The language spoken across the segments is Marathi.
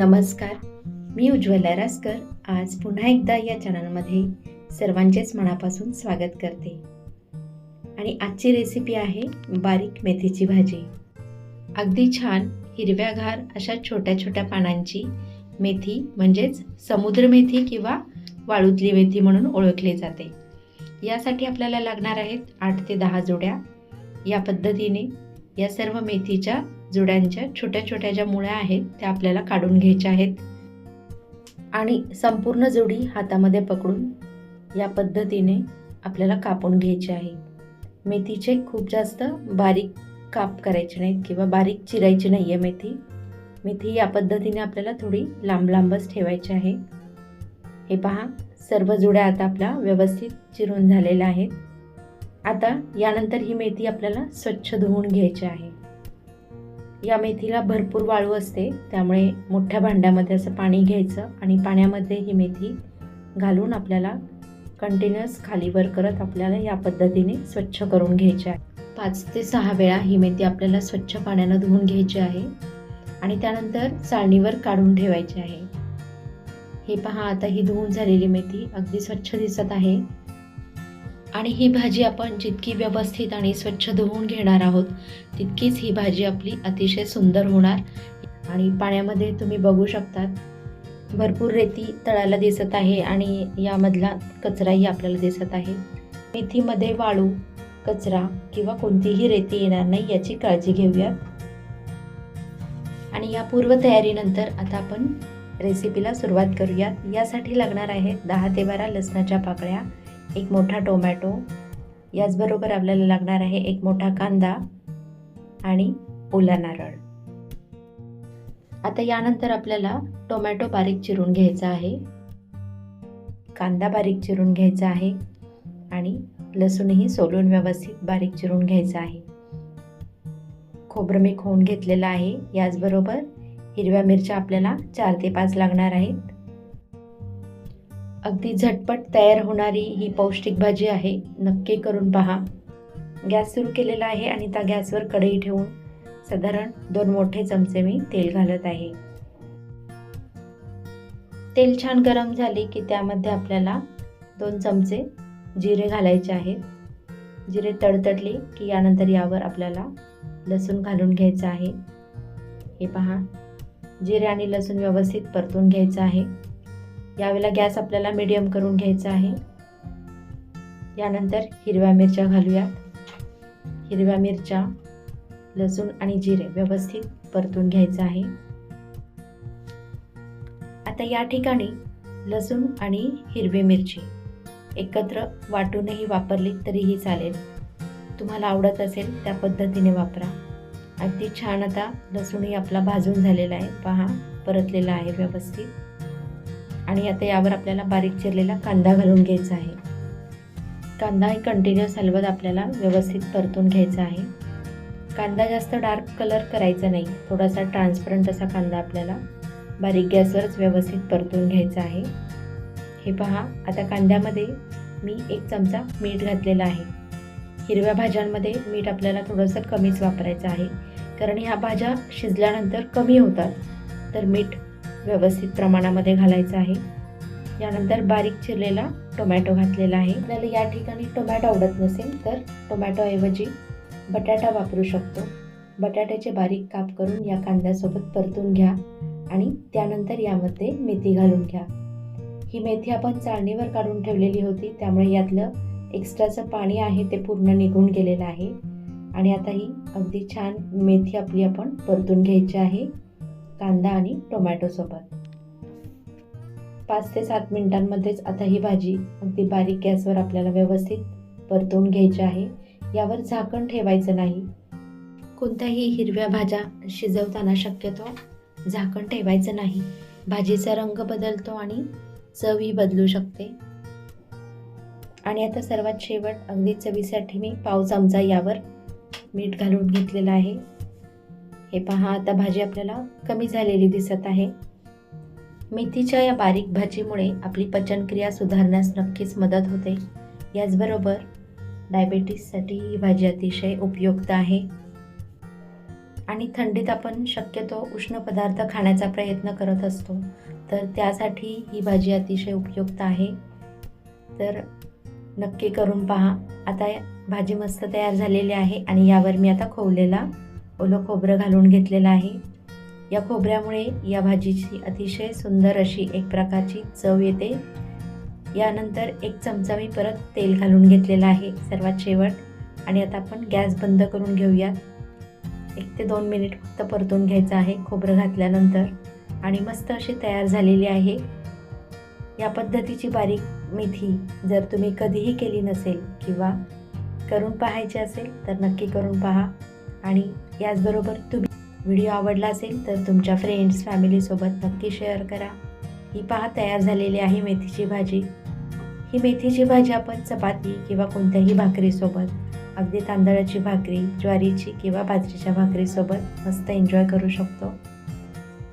नमस्कार मी उज्ज्वला रासकर. आज पुन्हा एकदा या चॅनलमध्ये सर्वांचेच मनापासून स्वागत करते. आणि आजची रेसिपी आहे बारीक मेथीची भाजी. अगदी छान हिरव्यागार अशा छोट्या छोट्या पानांची मेथी म्हणजेच समुद्र मेथी किंवा वाळूतली मेथी म्हणून ओळखली जाते. यासाठी आपल्याला लागणार आहेत आठ ते दहा जोड्या. या पद्धतीने या सर्व मेथीच्या जुड्यांच्या छोट्या छोट्या ज्या मुळ्या आहेत त्या आपल्याला काढून घ्यायच्या आहेत. आणि संपूर्ण जुडी हातामध्ये पकडून या पद्धतीने आपल्याला कापून घ्यायची आहे. मेथीचे खूप जास्त बारीक काप करायचे नाहीत किंवा बारीक चिरायची नाही आहे मेथी. मेथी या पद्धतीने आपल्याला थोडी लांब लांबच ठेवायची आहे. हे पहा सर्व जुड्या आता आपल्या व्यवस्थित चिरून झालेल्या आहेत. आता यानंतर ही मेथी आपल्याला स्वच्छ धुवून घ्यायची आहे. या मेथीला भरपूर वाळू असते त्यामुळे मोठ्या भांड्यामध्ये असं पाणी घ्यायचं आणि पाण्यामध्ये ही मेथी घालून आपल्याला कंटिन्युअस खालीवर करत आपल्याला या पद्धतीने स्वच्छ करून घ्यायची आहे. पाच ते सहा वेळा ही मेथी आपल्याला स्वच्छ पाण्यानं धुवून घ्यायची आहे आणि त्यानंतर चाळणीवर काढून ठेवायची आहे. हे पहा आता ही धुवून झालेली मेथी अगदी स्वच्छ दिसत आहे. आणि ही भाजी आपण जितकी व्यवस्थित आणि स्वच्छ धुवून घेणार आहोत तितकीच ही भाजी आपली अतिशय सुंदर होणार. आणि पाण्यामध्ये तुम्ही बघू शकतात भरपूर रेती तळाला दिसत आहे आणि यामधला कचराही आपल्याला दिसत आहे. मेथीमध्ये वाळू कचरा किंवा कोणतीही रेती येणार नाही याची काळजी घेऊयात. आणि या पूर्वतयारीनंतर आता आपण रेसिपीला सुरुवात करूयात. यासाठी लागणार आहेत दहा ते बारा लसणाच्या पाकळ्या. एक मोठा टोमॅटो. याचबरोबर आपल्याला लागणार आहे एक मोठा कांदा आणि ओला नारळ. आता यानंतर आपल्याला टोमॅटो बारीक चिरून घ्यायचा आहे. कांदा बारीक चिरून घ्यायचा आहे आणि लसूणही सोलून व्यवस्थित बारीक चिरून घ्यायचं आहे. खोबरं मी खोवून घेतलेलं आहे. याचबरोबर हिरव्या मिरच्या आपल्याला चार ते पाच लागणार आहेत. अगदी झटपट तयार होणारी ही पौष्टिक भाजी आहे. नक्की करून पहा. गॅस सुरू केलेला आहे आणि त्या गॅसवर कढई ठेवून साधारण दोन मोठे चमचे मी तेल घालत आहे. तेल छान गरम झाले की त्यामध्ये आपल्याला दोन चमचे जिरे घालायचे आहेत. जिरे तडतडले की यानंतर यावर आपल्याला लसूण घालून घ्यायचं आहे. हे पहा. जिरे आणि लसूण व्यवस्थित परतून घ्यायचं आहे. यावेळेला गॅस आपल्याला मिडियम करून घ्यायचा आहे. यानंतर हिरव्या मिरच्या घालूयात. हिरव्या मिरच्या लसूण आणि जिरे व्यवस्थित परतून घ्यायचं आहे. आता या ठिकाणी लसूण आणि हिरवी मिरची एकत्र वाटूनही वापरली तरीही चालेल. तुम्हाला आवडत असेल त्या पद्धतीने वापरा. अगदी छान आता लसूणही आपला भाजून झालेला आहे. पहा परतलेला आहे व्यवस्थित. आणि आता यावर आपल्याला बारीक चिरलेला कांदा घालून घ्यायचा आहे. कांदा हे कंटिन्युअस हलवत आपल्याला व्यवस्थित परतून घ्यायचा आहे. कांदा जास्त डार्क कलर करायचा नाही. थोडासा ट्रान्सपरंट असा कांदा आपल्याला बारीक गॅसवरच व्यवस्थित परतून घ्यायचा आहे. हे पहा आता कांद्यामध्ये मी एक चमचा मीठ घातलेला आहे. हिरव्या भाज्यांमध्ये मीठ आपल्याला थोडंसं कमीच वापरायचं आहे. कारण ह्या भाज्या शिजल्यानंतर कमी होतात. तर मीठ व्यवस्थित प्रमाणामध्ये घालायचं आहे. यानंतर बारीक चिरलेला टोमॅटो घातलेला आहे. आपल्याला या ठिकाणी टोमॅटो आवडत नसेल तर टोमॅटोऐवजी बटाटा वापरू शकतो. बटाट्याचे बारीक काप करून या कांद्यासोबत परतून घ्या आणि त्यानंतर यामध्ये मेथी घालून घ्या. ही मेथी आपण चाळणीवर काढून ठेवलेली होती त्यामुळे यातलं एक्स्ट्राचं पाणी आहे ते पूर्ण निघून गेलेलं आहे. आणि आता ही अगदी छान मेथी आपली आपण परतून घ्यायची आहे. कांदा आणि टोमॅटोसोबत पाच ते सात मिनिटांमध्येच आता ही भाजी अगदी बारीक गॅसवर आपल्याला व्यवस्थित परतून घ्यायची आहे. यावर झाकण ठेवायचं नाही. कोणत्याही हिरव्या भाज्या शिजवताना शक्यतो झाकण ठेवायचं नाही. भाजीचा रंग बदलतो आणि चवही बदलू शकते. आणि आता सर्वात शेवट अगदी चवीसाठी मी पाव चमचा यावर मीठ घालून घेतलेलं आहे. हे पहा आता भाजी आपल्याला कमी झालेली दिसत आहे. मेथीच्या या बारीक भाजीमुळे आपली पचनक्रिया सुधारण्यास नक्कीच मदत होते. याचबरोबर डायबेटीससाठी ही भाजी अतिशय उपयुक्त आहे. आणि थंडीत आपण शक्यतो उष्ण पदार्थ खाण्याचा प्रयत्न करत असतो. तर त्यासाठी ही भाजी अतिशय उपयुक्त आहे. तर नक्की करून पहा. आता भाजी मस्त तयार झालेली आहे आणि यावर मी आता खोवलेला ओलं खोबरं घालून घेतलेलं आहे. या खोबऱ्यामुळे या भाजीची अतिशय सुंदर अशी एक प्रकारची चव येते. यानंतर एक चमचा मी परत तेल घालून घेतलेलं आहे सर्वात शेवट. आणि आता आपण गॅस बंद करून घेऊयात. एक ते दोन मिनिट फक्त परतून घ्यायचं आहे खोबरं घातल्यानंतर. आणि मस्त अशी तयार झालेली आहे. या पद्धतीची बारीक मेथी जर तुम्ही कधीही केली नसेल किंवा करून पाहायची असेल तर नक्की करून पहा. आणि याचबरोबर तुम्ही व्हिडिओ आवडला असेल तर तुमच्या फ्रेंड्स फॅमिलीसोबत नक्की शेअर करा. ही पहा तयार झालेली आहे मेथीची भाजी. ही मेथीची भाजी आपण चपाती किंवा कोणत्याही भाकरीसोबत अगदी तांदळाची भाकरी ज्वारीची किंवा बाजरीच्या भाकरीसोबत मस्त एन्जॉय करू शकतो.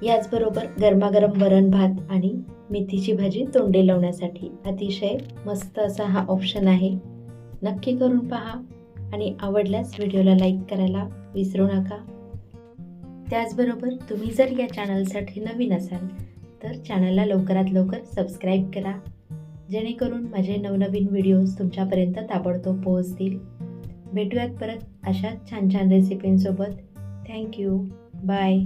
याचबरोबर गरमागरम वरण भात आणि मेथीची भाजी तोंडी लावण्यासाठी अतिशय मस्त असा हा ऑप्शन आहे. नक्की करून पहा. आणि आवडल्यास व्हिडिओला लाईक करायला विसरू नका. त्याचबरोबर तुम्ही जर या चॅनलसाठी नवीन असाल तर चॅनलला लवकरात लवकर सबस्क्राईब करा. जेणेकरून माझे नवनवीन व्हिडिओज तुमच्यापर्यंत ताबडतोब पोहोचतील. भेटूयात परत अशाच छान छान रेसिपींसोबत थँक्यू बाय